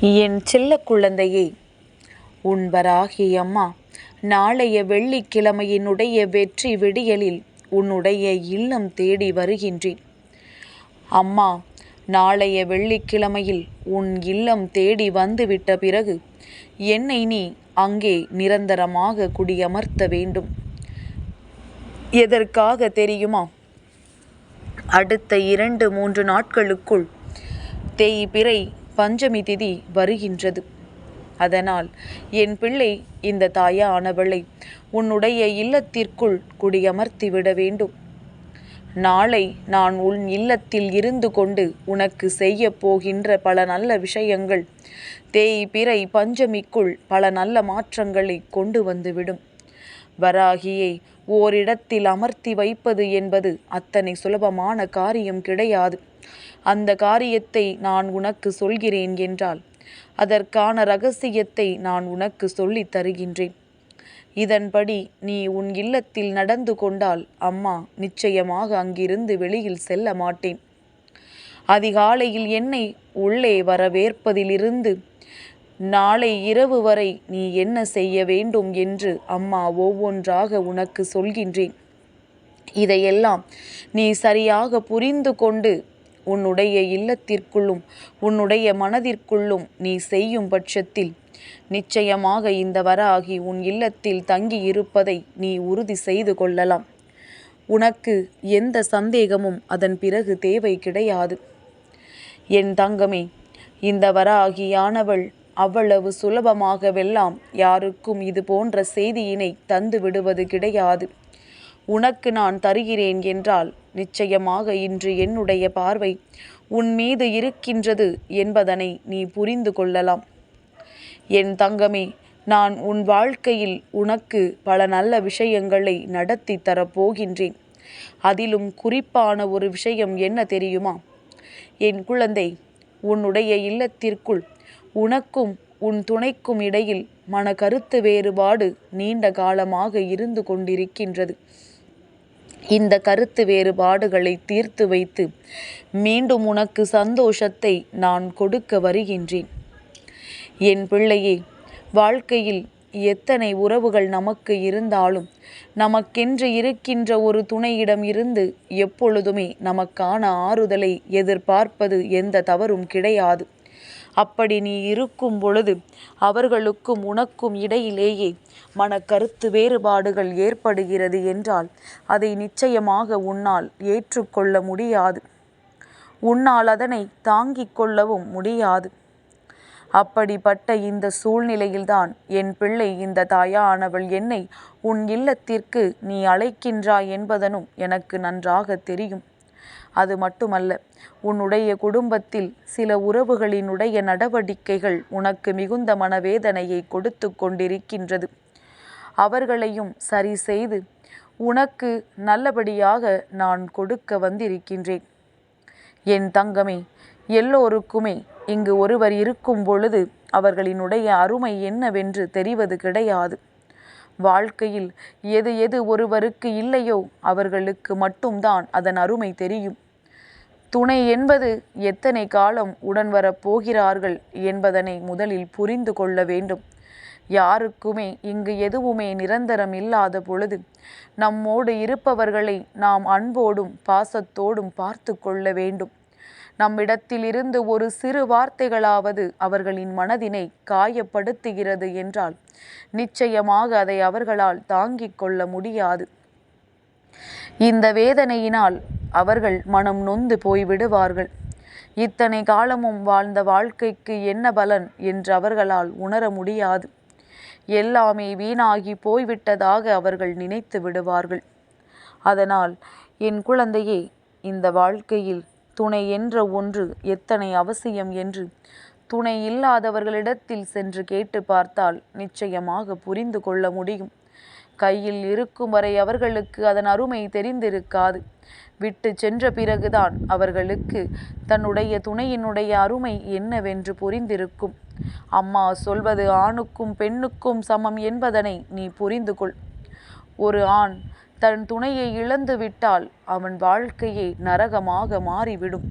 என் செல்ல குழந்தையே உண்பராகிய அம்மா நாளைய வெள்ளிக்கிழமையினுடைய வெற்றி விடியலில் உன்னுடைய இல்லம் தேடி வருகின்றேன். அம்மா நாளைய வெள்ளிக்கிழமையில் உன் இல்லம் தேடி வந்துவிட்ட பிறகு என்னை நீ அங்கே நிரந்தரமாக குடியமர்த்த வேண்டும். எதற்காக தெரியுமா? அடுத்த இரண்டு மூன்று நாட்களுக்குள் தேய்பிறை பஞ்சமி திதி வருகின்றது. அதனால் என் பிள்ளை இந்த தாயானவளை உன்னுடைய இல்லத்திற்குள் குடியமர்த்தி விட வேண்டும். நாளை நான் உன் இல்லத்தில் இருந்து கொண்டு உனக்கு செய்ய போகின்ற பல நல்ல விஷயங்கள் தேய்பிறை பஞ்சமிக்குள் பல நல்ல மாற்றங்களை கொண்டு வந்துவிடும். வராகியை ஓரிடத்தில் அமர்த்தி வைப்பது என்பது அத்தனை சுலபமான காரியம் கிடையாது. அந்த காரியத்தை நான் உனக்கு சொல்கிறேன் என்றால் அதற்கான ரகசியத்தை நான் உனக்கு சொல்லித் தருகின்றேன். இதன்படி நீ உன் இல்லத்தில் நடந்து கொண்டால் அம்மா நிச்சயமாக அங்கிருந்து வெளியில் செல்ல மாட்டேன். அதிகாலையில் என்னை உள்ளே வரவேற்பதிலிருந்து நாளை இரவு வரை நீ என்ன செய்ய வேண்டும் என்று அம்மா ஒவ்வொன்றாக உனக்கு சொல்கின்றேன். இதையெல்லாம் நீ சரியாக புரிந்து கொண்டு உன்னுடைய இல்லத்திற்குள்ளும் உன்னுடைய மனதிற்குள்ளும் நீ செய்யும் பட்சத்தில். நிச்சயமாக இந்த வராகி உன் இல்லத்தில் தங்கி இருப்பதை நீ உறுதி செய்து கொள்ளலாம். உனக்கு எந்த சந்தேகமும் அதன் பிறகு தேவை கிடையாது. என் தங்கமே இந்த வராகியானவள் அவ்வளவு சுலபமாகவெல்லாம் யாருக்கும் இது போன்ற செய்தியினை தந்து விடுவது கிடையாது. உனக்கு நான் தருகிறேன் என்றால் நிச்சயமாக இன்று என்னுடைய பார்வை உன் மீது இருக்கின்றது என்பதனை நீ புரிந்து கொள்ளலாம். என் தங்கமே நான் உன் வாழ்க்கையில் உனக்கு பல நல்ல விஷயங்களை நடத்தி தரப்போகின்றேன் அதிலும் குறிப்பான ஒரு விஷயம் என்ன தெரியுமா? என் குழந்தை உன்னுடைய இல்லத்திற்குள் உனக்கும் உன் துணைக்கும் இடையில் மன கருத்து வேறுபாடு நீண்ட காலமாக இருந்து கொண்டிருக்கின்றது. இந்த கருத்து வேறுபாடுகளை தீர்த்து வைத்து மீண்டும் உனக்கு சந்தோஷத்தை நான் கொடுக்க வருகின்றேன். என் பிள்ளையே வாழ்க்கையில் எத்தனை உறவுகள் நமக்கு இருந்தாலும் நமக்கென்று இருக்கின்ற ஒரு துணையிடம் இருந்து எப்பொழுதுமே நமக்கான ஆறுதலை எதிர்பார்ப்பது எந்த தவறும் கிடையாது. அப்படி நீ இருக்கும் பொழுது அவர்களுக்கும் உனக்கும் இடையிலேயே மன கருத்து வேறுபாடுகள் ஏற்படுகிறது என்றால் அதை நிச்சயமாக உன்னால் ஏற்றுக்கொள்ள முடியாது. உன்னால் அதனை தாங்கிக் கொள்ளவும் முடியாது. அப்படிப்பட்ட இந்த சூழ்நிலையில்தான் என் பிள்ளை இந்த தாயானவள் என்னை உன் இல்லத்திற்கு நீ அழைக்கின்றாய் என்பதனும் எனக்கு நன்றாக தெரியும். அது மட்டுமல்ல உன்னுடைய குடும்பத்தில் சில உறவுகளினுடைய நடவடிக்கைகள் உனக்கு மிகுந்த மனவேதனையை கொடுத்து கொண்டிருக்கின்றது. அவர்களையும் சரி செய்து உனக்கு நல்லபடியாக நான் கொடுக்க வந்திருக்கின்றேன். என் தங்கமே எல்லோருக்குமே இங்கு ஒருவர் இருக்கும் பொழுது அவர்களினுடைய அருமை என்னவென்று தெரிவது கிடையாது. வாழ்க்கையில் எது எது ஒருவருக்கு இல்லையோ அவர்களுக்கு மட்டும்தான் அதன் அருமை தெரியும். துணை என்பது எத்தனை காலம் உடன் வரப் போகிறார்கள் என்பதனை முதலில் புரிந்து கொள்ள வேண்டும். யாருக்குமே இங்கு எதுவுமே நிரந்தரம் இல்லாத பொழுது நம்மோடு இருப்பவர்களை நாம் அன்போடும் பாசத்தோடும் பார்த்து கொள்ள வேண்டும். நம்மிடத்திலிருந்து ஒரு சிறு வார்த்தைகளாவது அவர்களின் மனதினை காயப்படுத்துகிறது என்றால் நிச்சயமாக அதை அவர்களால் தாங்கிக் கொள்ள முடியாது. இந்த வேதனையினால் அவர்கள் மனம் நொந்து போய்விடுவார்கள். இத்தனை காலமும் வாழ்ந்த வாழ்க்கைக்கு என்ன பலன் என்று அவர்களால் உணர முடியாது. எல்லாமே வீணாகி போய்விட்டதாக அவர்கள் நினைத்து விடுவார்கள். அதனால் என் குழந்தையே இந்த வாழ்க்கையில் துணை என்ற ஒன்று எத்தனை அவசியம் என்று? துணை இல்லாதவர்களிடத்தில் சென்று கேட்டு பார்த்தால் நிச்சயமாக புரிந்து கொள்ள முடியும். கையில் இருக்கும் வரை அவர்களுக்கு அதன் அருமை தெரிந்திருக்காது. விட்டு சென்ற பிறகுதான் அவர்களுக்கு தன்னுடைய துணையினுடைய அருமை என்னவென்று புரிந்திருக்கும். அம்மா சொல்வது ஆணுக்கும் பெண்ணுக்கும் சமம் என்பதனை நீ புரிந்து கொள் ஒரு ஆண் தன் துணையை இழந்து விட்டால் அவன் வாழ்க்கையே நரகமாக மாறிவிடும்.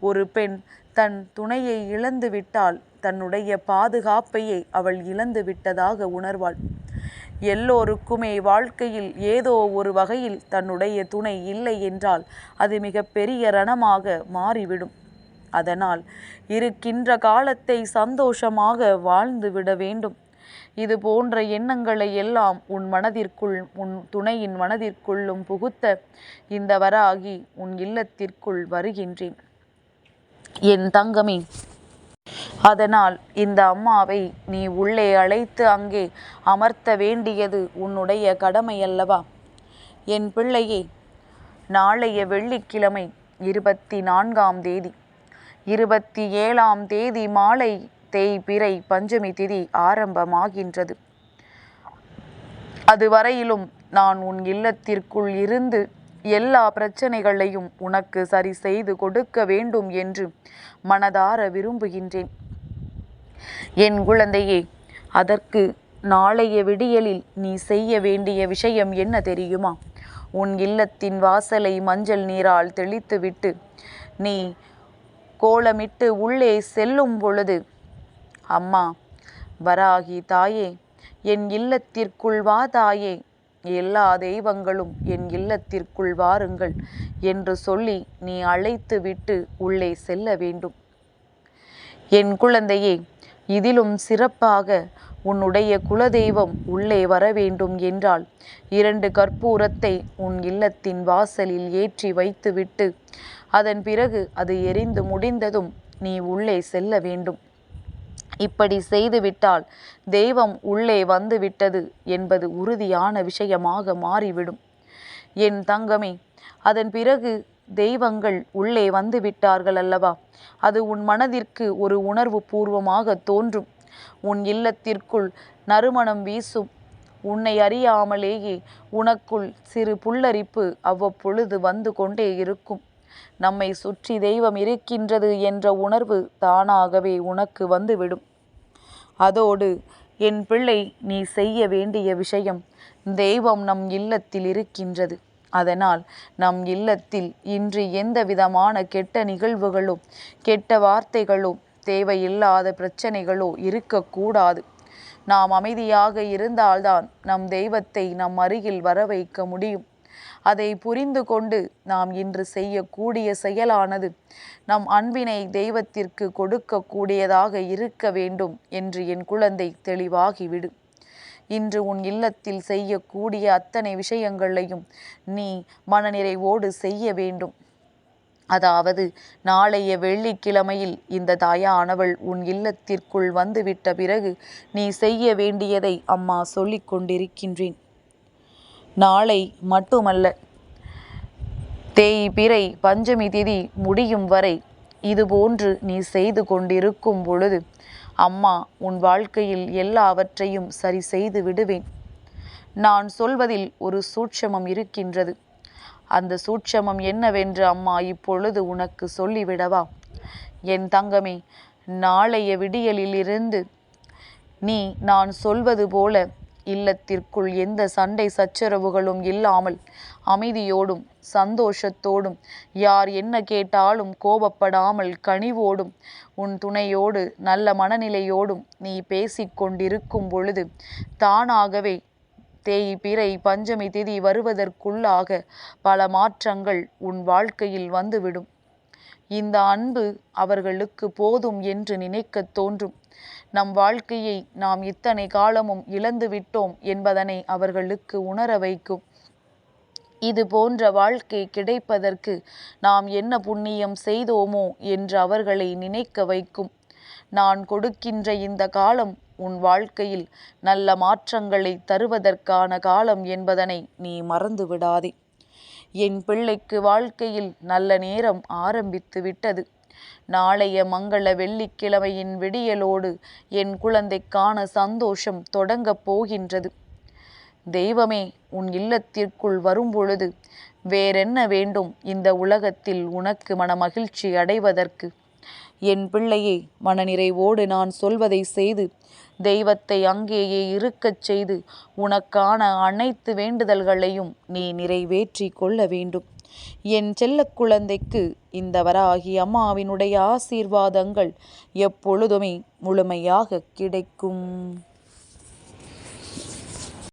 ஒரு பெண் தன் துணையை இழந்து விட்டால் தன்னுடைய பாதுகாப்பையே அவள் இழந்து விட்டதாக உணர்வாள். எல்லோருக்குமே வாழ்க்கையில் ஏதோ ஒரு வகையில் தன்னுடைய துணை இல்லை என்றால் அது மிக பெரிய ரணமாக மாறிவிடும். அதனால் இருக்கின்ற காலத்தை சந்தோஷமாக வாழ்ந்து விட வேண்டும். இது போன்ற எண்ணங்களை எல்லாம் உன் மனதிற்குள் உன் துணையின் மனதிற்குள்ளும் புகுத்த இந்த வராகி உன் இல்லத்திற்குள் வருகின்றேன். என் தங்கமே அதனால் இந்த அம்மாவை நீ உள்ளே அழைத்து அங்கே அமர்த்த வேண்டியது உன்னுடைய கடமையல்லவா? என் பிள்ளையே நாளைய வெள்ளிக்கிழமை இருபத்தி நான்காம் தேதி இருபத்தி ஏழாம் தேதி மாலை தேய்பிறை பஞ்சமி திதி ஆரம்பமாகின்றது. அதுவரையிலும் நான் உன் இல்லத்திற்குள் இருந்து எல்லா பிரச்சனைகளையும் உனக்கு சரி செய்து கொடுக்க வேண்டும் என்று மனதார விரும்புகின்றேன். என் குழந்தையே அதற்கு நாளைய விடியலில் நீ செய்ய வேண்டிய விஷயம் என்ன தெரியுமா? உன் இல்லத்தின் வாசலை மஞ்சள் நீரால் தெளித்துவிட்டு நீ கோலமிட்டு உள்ளே செல்லும் பொழுது அம்மா வராகி தாயே என் இல்லத்திற்குள் வா தாயே எல்லா தெய்வங்களும் என் இல்லத்திற்குள் வாருங்கள் என்று சொல்லி நீ அழைத்து விட்டு உள்ளே செல்ல வேண்டும். என் குழந்தையே இதிலும் சிறப்பாக உன்னுடைய குலதெய்வம் உள்ளே வர வேண்டும் என்றால் இரண்டு கற்பூரத்தை உன் இல்லத்தின் வாசலில் ஏற்றி வைத்துவிட்டு அதன் பிறகு அது எரிந்து முடிந்ததும் நீ உள்ளே செல்ல வேண்டும். இப்படி செய்துவிட்டால் தெய்வம் உள்ளே வந்துவிட்டது என்பது உறுதியான விஷயமாக மாறிவிடும். என் தங்கமே அதன் பிறகு தெய்வங்கள் உள்ளே வந்து விட்டார்கள் அல்லவா? அது உன் மனதிற்கு ஒரு உணர்வு பூர்வமாக தோன்றும். உன் இல்லத்திற்குள் நறுமணம் வீசும். உன்னை அறியாமலேயே உனக்குள் சிறு புல்லரிப்பு அவ்வப்பொழுது வந்து கொண்டே இருக்கும். நம்மை சுற்றி தெய்வம் இருக்கின்றது என்ற உணர்வு தானாகவே உனக்கு வந்துவிடும். அதோடு என் பிள்ளை நீ செய்ய வேண்டிய விஷயம் தெய்வம் நம் இல்லத்தில் இருக்கின்றது. அதனால் நம் இல்லத்தில் இன்று எந்த விதமான கெட்ட நிகழ்வுகளோ கெட்ட வார்த்தைகளோ தேவையில்லாத பிரச்சனைகளோ இருக்கக்கூடாது நாம் அமைதியாக இருந்தால்தான் நம் தெய்வத்தை நம் அருகில் வர வைக்க முடியும். அதை புரிந்து கொண்டு நாம் இன்று செய்யக்கூடிய செயலானது நம் அன்பினை தெய்வத்திற்கு கொடுக்கக்கூடியதாக இருக்க வேண்டும் என்று என் குழந்தை தெளிவாகிவிடு. இன்று உன் இல்லத்தில் செய்யக்கூடிய அத்தனை விஷயங்களையும் நீ மனநிறைவோடு செய்ய வேண்டும். அதாவது நாளைய வெள்ளிக்கிழமையில் இந்த தாயானவள் உன் இல்லத்திற்குள் வந்துவிட்ட பிறகு நீ செய்ய வேண்டியதை அம்மா சொல்லிக் கொண்டிருக்கின்றேன் நாளை மட்டுமல்ல. தேய்பிறை பஞ்சமி திதி முடியும் வரை இதுபோன்று நீ செய்து கொண்டிருக்கும் பொழுது அம்மா உன் வாழ்க்கையில் எல்லாவற்றையும் சரி செய்து விடுவேன். நான் சொல்வதில் ஒரு சூட்சமம் இருக்கின்றது. அந்த சூட்சமம் என்னவென்று அம்மா இப்பொழுது உனக்கு சொல்லிவிடவா? என் தங்கமே நாளைய விடியலிலிருந்து நீ நான் சொல்வது போல இல்லத்திற்குள் எந்த சண்டை சச்சரவுகளும் இல்லாமல் அமைதியோடும் சந்தோஷத்தோடும் யார் என்ன கேட்டாலும் கோபப்படாமல் கனிவோடும் உன் துணையோடு நல்ல மனநிலையோடும் நீ பேசிக்கொண்டிருக்கும் பொழுது தானாகவே தேய் பிறை பஞ்சமி திதி வருவதற்குள்ளாக பல மாற்றங்கள் உன் வாழ்க்கையில் வந்துவிடும். இந்த அன்பு அவர்களுக்கு போதும் என்று நினைக்கத் தோன்றும். நம் வாழ்க்கையை நாம் இத்தனை காலமும் இழந்து விட்டோம் என்பதனை அவர்களுக்கு உணர வைக்கும். இது போன்ற வாழ்க்கை கிடைப்பதற்கு நாம் என்ன புண்ணியம் செய்தோமோ என்று அவர்களை நினைக்க வைக்கும். நான் கொடுக்கின்ற இந்த காலம் உன் வாழ்க்கையில் நல்ல மாற்றங்களை தருவதற்கான காலம் என்பதனை நீ மறந்து விடாதே என் பிள்ளைக்கு வாழ்க்கையில் நல்ல நேரம் ஆரம்பித்து விட்டது. நாளைய மங்கள வெள்ளிக்கிழமையின் விடியலோடு என் குழந்தைக்கான சந்தோஷம் தொடங்கப் போகின்றது. தெய்வமே உன் இல்லத்திற்குள் வரும்பொழுது வேறென்ன வேண்டும் இந்த உலகத்தில் உனக்கு மனமகிழ்ச்சி அடைவதற்கு? என் பிள்ளையே மனநிறைவோடு நான் சொல்வதை செய்து தெய்வத்தை அங்கேயே இருக்கச் செய்து உனக்கான அனைத்து வேண்டுதல்களையும் நீ நிறைவேற்றி கொள்ள வேண்டும். என் செல்ல குழந்தைக்கு இந்த வராகி அம்மாவினுடைய ஆசீர்வாதங்கள் எப்பொழுதுமே முழுமையாக கிடைக்கும்.